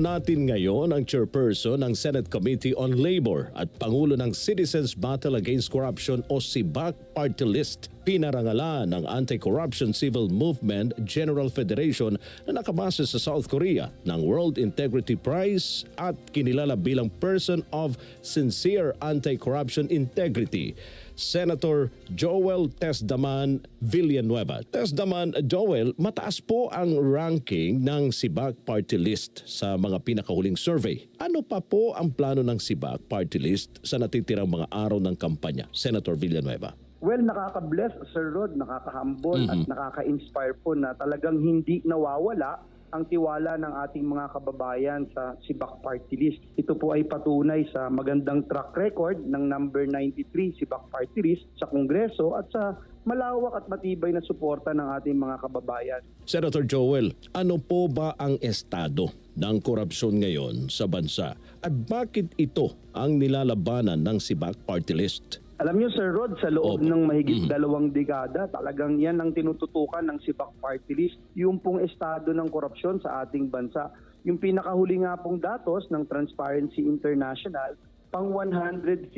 Natin ngayon ang chairperson ng Senate Committee on Labor at Pangulo ng Citizens Battle Against Corruption o SIBAC Party List. Pinarangalan ng Anti-Corruption Civil Movement General Federation na nakabase sa South Korea ng World Integrity Prize at kinilala bilang Person of Sincere Anti-Corruption Integrity. Senator Joel Tesdaman Villanueva. Tesdaman Joel, mataas po ang ranking ng SIBAC Party List sa mga pinakahuling survey. Ano pa po ang plano ng SIBAC Party List sa natitirang mga araw ng kampanya? Senator Villanueva. Well, nakaka-bless, Sir Rod, nakaka-humble at nakaka-inspire po na talagang hindi nawawala ang tiwala ng ating mga kababayan sa Sibak Party List. Ito po ay patunay sa magandang track record ng number 93 Sibak Party List sa Kongreso at sa malawak at matibay na suporta ng ating mga kababayan. Senator Joel, ano po ba ang estado ng korupsyon ngayon sa bansa at bakit ito ang nilalabanan ng SIBAC Party List? Alam niyo Sir Rod, sa loob Opo. ng mahigit dalawang dekada, talagang yan ang tinututukan ng Sibak Party List, yung pong estado ng korupsyon sa ating bansa. Yung pinakahuli nga pong datos ng Transparency International, pang 115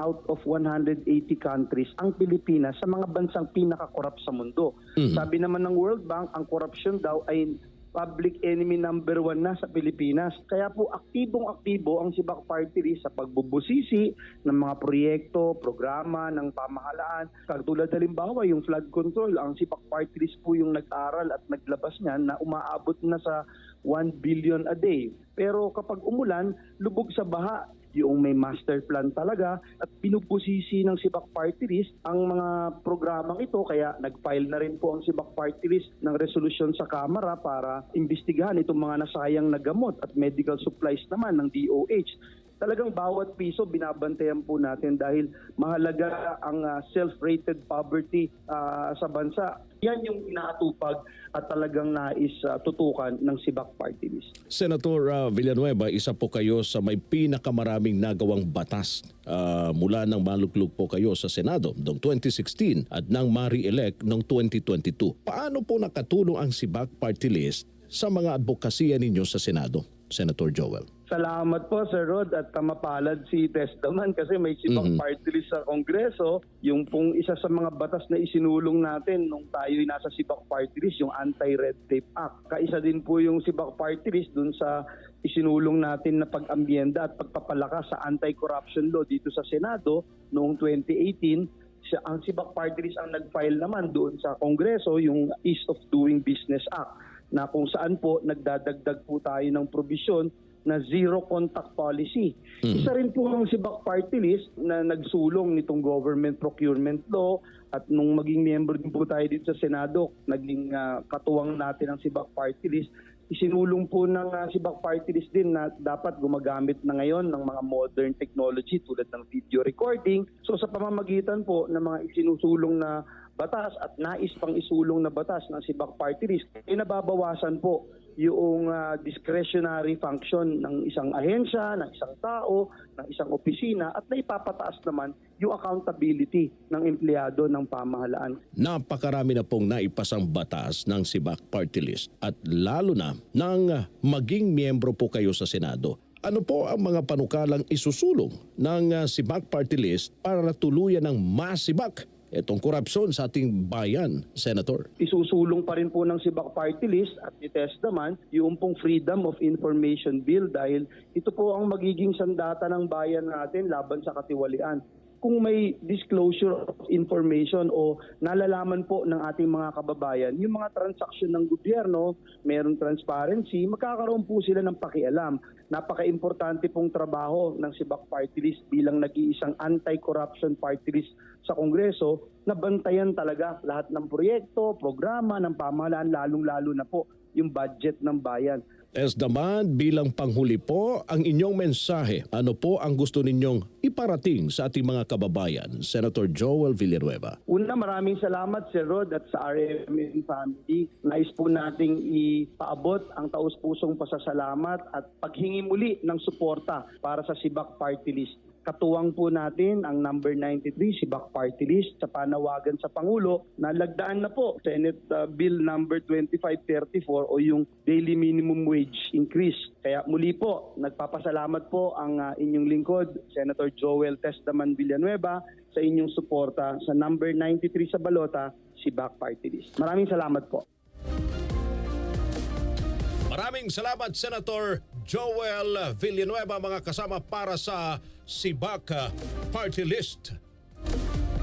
out of 180 countries ang Pilipinas sa mga bansang pinakakorap sa mundo. Sabi naman ng World Bank, ang korupsyon daw ay public enemy number one na sa Pilipinas. Kaya po aktibong-aktibo ang Sibak Party sa pagbubusisi ng mga proyekto, programa ng pamahalaan. Katulad halimbawa yung flood control, ang Sibak Party po yung nag-aral at naglabas niyan na umaabot na sa 1 billion a day. Pero kapag umulan, lubog sa baha, yung may master plan talaga at pinubusisi ng Sibak Party List ang mga programang ito. Kaya nag-file na rin po ang Sibak Party List ng resolusyon sa Kamara para imbestigahan itong mga nasayang na gamot at medical supplies naman ng DOH talagang bawat piso binabantayan po natin dahil mahalaga ang ah, self-rated poverty ah, sa bansa. Yan yung inaatupag at talagang nais ah, tutukan ng Sibak Party List. Senator uh, Villanueva, isa po kayo sa may pinakamaraming nagawang batas uh, mula nang maluklog po kayo sa Senado noong 2016 at nang ma-re-elect noong 2022. Paano po nakatulong ang SIBAC Party List sa mga advokasya ninyo sa Senado, Senator Joel? Salamat po Sir Rod at tamapalad si Testaman kasi may sibak Mhm. party list sa Kongreso. Yung pong isa sa mga batas na isinulong natin nung tayo'y nasa sibak party list, yung Anti-Red Tape Act. Kaisa din po yung sibak party list dun sa isinulong natin na pag-ambyenda at pagpapalakas sa anti-corruption law dito sa Senado noong 2018 siya, ang Sibak Party List ang nag-file naman doon sa Kongreso yung Ease of Doing Business Act na kung saan po nagdadagdag po tayo ng probisyon na zero contact policy. Isa rin po ang Sibak Party List na nagsulong nitong government procurement law at nung maging member din po tayo dito sa Senado, naging ah, katuwang natin ang Sibak Party List isinulong po ng uh, Sibak Party List din na dapat gumagamit na ngayon ng mga modern technology tulad ng video recording. So sa pamamagitan po ng mga isinusulong na batas at nais pang isulong na batas ng Sibak Party List, ay nababawasan po yung uh, discretionary function ng isang ahensya, ng isang tao, ng isang opisina at naipapataas naman yung accountability ng empleyado ng pamahalaan. Napakarami na pong naipasang batas ng SIBAC Party List at lalo na nang maging miyembro po kayo sa Senado. Ano po ang mga panukalang isusulong ng uh, SIBAC Party List para tuluyan ng masibak itong korupsyon sa ating bayan, Senator? isusulong pa rin po ng Sibak Party List at ni Testaman yung pong Freedom of Information Bill dahil ito po ang magiging sandata ng bayan natin laban sa katiwalian. Kung may disclosure of information o nalalaman po ng ating mga kababayan, yung mga transaksyon ng gobyerno, merong transparency, magkakaroon po sila ng pakialam. Napaka-importante pong trabaho ng Sibak Party List bilang nag-iisang anti-corruption party list sa Kongreso na bantayan talaga lahat ng proyekto, programa ng pamahalaan, lalong-lalo na po yung budget ng bayan. Es daman bilang panghuli po ang inyong mensahe. Ano po ang gusto ninyong iparating sa ating mga kababayan, Senator Joel Villanueva? Una, maraming salamat Sir Rod at sa RMN family. Nais po nating ipaabot ang taus-pusong pasasalamat at paghingi muli ng suporta para sa Sibak Party List. Katuwang po natin ang number 93, si Back Party List, sa panawagan sa Pangulo na lagdaan na po Senate uh, Bill number 2534 o yung daily minimum wage increase. Kaya muli po, nagpapasalamat po ang uh, inyong lingkod, Senator Joel Testaman Villanueva, sa inyong suporta sa number 93 sa balota, si Back Party List. Maraming salamat po. Maraming salamat Senator Joel Villanueva mga kasama para sa Sibak Party List.